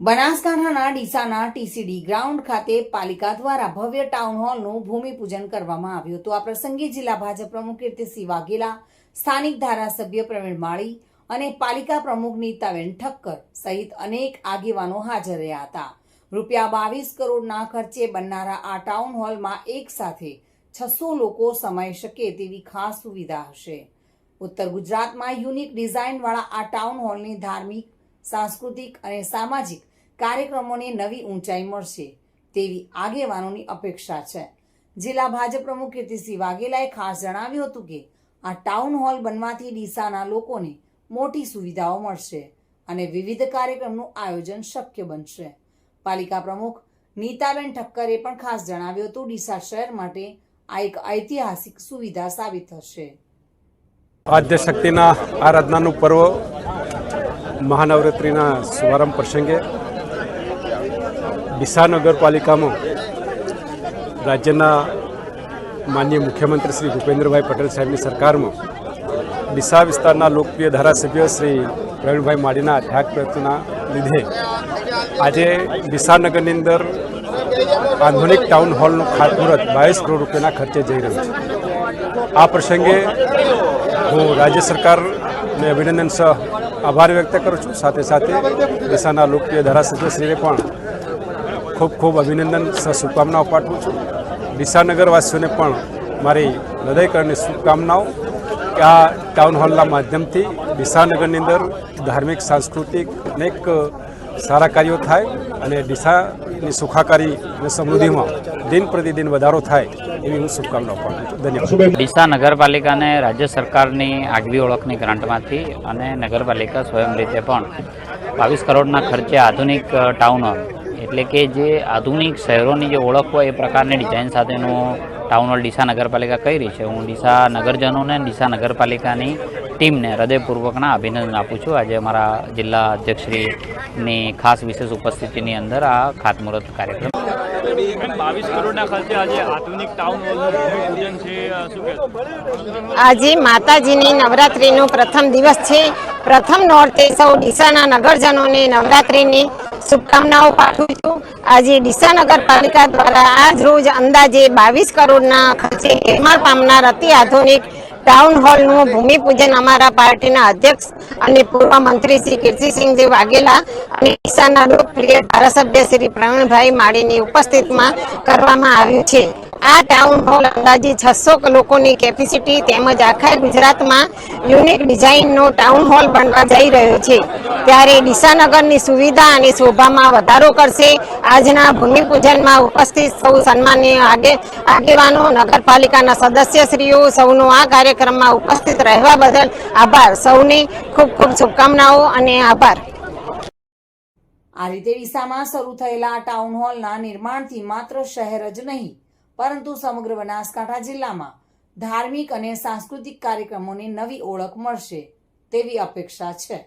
બનાસકાંઠાના ડીસાના TCD ground ખાતે પાલિકા દ્વારા ભવ્ય ટાઉન હોલનું ભૂમિપૂજન કરવામાં આવ્યું હતું. આ પ્રસંગે જિલ્લા ભાજપ પ્રમુખ કીર્તિસિંહ વાઘેલા, સ્થાનિક ધારાસભ્ય પ્રવીણ માળી અને પાલિકા પ્રમુખ નીતાબેન ઠક્કર સહિત અનેક આગેવાનો હાજર રહ્યા હતા. રૂપિયા બાવીસ કરોડના ખર્ચે બનનારા આ ટાઉન હોલમાં એક સાથે છસો લોકો સમાઈ શકે તેવી ખાસ સુવિધા હશે. ઉત્તર ગુજરાતમાં યુનિક ડિઝાઇનવાળા આ ટાઉન હોલની ધાર્મિક સાંસ્કૃતિક અને સામાજિક કાર્યક્રમોને નવી ઊંચાઈ મળશે તેવી આગેવાનોની અપેક્ષા છે. જિલ્લા ભાજપ પ્રમુખ કીર્તિસિંહ વાઘેલાએ ખાસ જણાવ્યું હતું કે આ ટાઉન હોલ બનવાથી ડીસાના લોકોને મોટી સુવિધાઓ મળશે અને વિવિધ કાર્યક્રમનું આયોજન શક્ય બનશે. પાલિકા પ્રમુખ નીતાબેન ઠક્કરે પણ ખાસ જણાવ્યું હતું, ડીસા શહેર માટે આ એક ઐતિહાસિક સુવિધા સાબિત થશે. આદ્ય શક્તિના આરાધનાનું પર્વ મહાનવરાત્રિના શુભારંભ પ્રસંગે ડીસા નગરપાલિકામાં રાજ્યના માન્ય મુખ્યમંત્રી શ્રી ભૂપેન્દ્રભાઈ પટેલ સાહેબની સરકારમાં ડીસા વિસ્તારના લોકપ્રિય ધારાસભ્ય શ્રી પ્રવીણભાઈ માળીના ત્યાગ પ્રયત્નના લીધે આજે ડીસા નગરની અંદર આધુનિક ટાઉન હોલનું ખાતમુહૂર્ત બાવીસ કરોડ રૂપિયાના ખર્ચે જઈ રહ્યું છે. આ પ્રસંગે હું રાજ્ય સરકારને અભિનંદન સહ આભાર વ્યક્ત કરું છું. સાથે સાથે ડીસાના લોકપ્રિય ધારાસભ્યશ્રીને પણ ખૂબ ખૂબ અભિનંદન શુભકામનાઓ પાઠવું છું. ડીસા નગરવાસીઓને પણ મારી હૃદયકરની શુભકામનાઓ. કે આ ટાઉન હોલના માધ્યમથી ડીસા નગરની અંદર ધાર્મિક, સાંસ્કૃતિક અનેક સારા કાર્યો થાય અને ડીસાની સુખાકારી અને સમૃદ્ધિમાં દિન પ્રતિદિન વધારો થાય એવી હું શુભકામનાઓ પણ ધન્યવાદ. ડીસા નગરપાલિકાને રાજ્ય સરકારની આગવી ઓળખની ગ્રાન્ટમાંથી અને નગરપાલિકા સ્વયં રીતે પણ બાવીસ કરોડના ખર્ચે આધુનિક ટાઉન એટલે કે જે આધુનિક શહેરોની જે ઓળખ હોય એ પ્રકારની ડિઝાઇન સાથેનું ટાઉન હોલ ડીસા નગરપાલિકા કરી છે. હું ડીસા નગરજનોને ડીસા નગરપાલિકાની ટીમને હૃદયપૂર્વકના અભિનંદન આપું છું. આજે અમારા જિલ્લા અધ્યક્ષશ્રીની ખાસ વિશેષ ઉપસ્થિતિની અંદર આ ખાતમુહૂર્ત કાર્યક્રમ. બાવીસ કરોડના ખર્ચે આજે આધુનિક ટાઉન હોલનું છે અ, શું કહેશો? આજે માતાજીની નવરાત્રિનો પ્રથમ દિવસ છે. પ્રથમ નોરતે સૌ ડીસાના નગરજનોને નવરાત્રિની શુભકામનાઓ પાઠવું છું. આજે ડીસા નગરપાલિકા દ્વારા આજ રોજ અંદાજે બાવીસ કરોડના ખર્ચે નિર્માણ પામનાર અતિ આધુનિક ટાઉન હોલનું ભૂમિપૂજન અમારા પાર્ટીના અધ્યક્ષ અને પૂર્વ મંત્રી શ્રી કીર્તિસિંહજી વાઘેલા અને ઈશાના લોકપ્રિય ધારાસભ્ય શ્રી પ્રવીણભાઈ માળીની ઉપસ્થિતમાં કરવામાં આવ્યું છે. આ ટાઉન હોલ અંદાજે છસો લોકોની કેપેસિટી તેમજ આખા ગુજરાતમાં યુનિક ડિઝાઇનનો ટાઉન હોલ બનવા જઈ રહ્યો છે. ત્યારે ડીસાનગરની સુવિધા અને શોભામાં વધારો કરશે. આજના ભૂમિપૂજનમાં ઉપસ્થિત સૌ સન્માનીય આગે, આગેવાનો, નગરપાલિકાના સદસ્યશ્રીઓ સૌનો આ કાર્યક્રમમાં ઉપસ્થિત રહેવા બદલ આભાર. સૌને ખૂબ ખૂબ શુભકામનાઓ અને આભાર. આ રીતે ડીસામાં શરૂ થયેલા ટાઉન હોલના નિર્માણથી માત્ર શહેર જ નહીં પરંતુ સમગ્ર બનાસકાંઠા જિલ્લામાં ધાર્મિક અને સાંસ્કૃતિક કાર્યક્રમોને નવી ઓળખ મળશે તેવી અપેક્ષા છે.